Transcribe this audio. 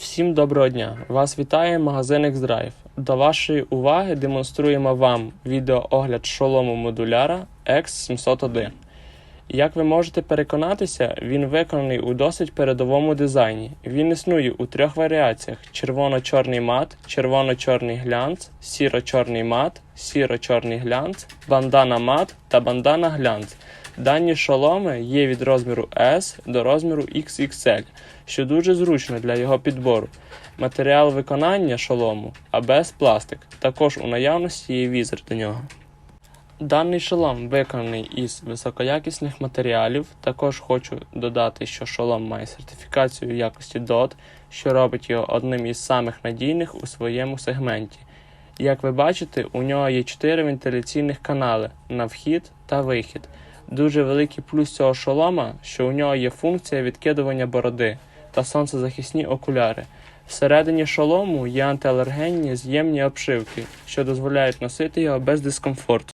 Всім доброго дня! Вас вітає магазин X-Drive. До вашої уваги демонструємо вам відеоогляд шолому модуляра X701. Як ви можете переконатися, він виконаний у досить передовому дизайні. Він існує у трьох варіаціях: червоно-чорний мат, червоно-чорний глянц, сіро-чорний мат, сіро-чорний глянц, бандана мат та бандана глянц. Дані шоломи є від розміру S до розміру XXL, що дуже зручно для його підбору. Матеріал виконання шолому ABS пластик. Також у наявності є візер до нього. Даний шолом виконаний із високоякісних матеріалів. Також хочу додати, що шолом має сертифікацію якості DOT, що робить його одним із самих надійних у своєму сегменті. Як ви бачите, у нього є 4 вентиляційних канали на вхід та вихід. Дуже великий плюс цього шолома, що у нього є функція відкидування бороди та сонцезахисні окуляри. Всередині шолому є антиалергенні з'ємні обшивки, що дозволяють носити його без дискомфорту.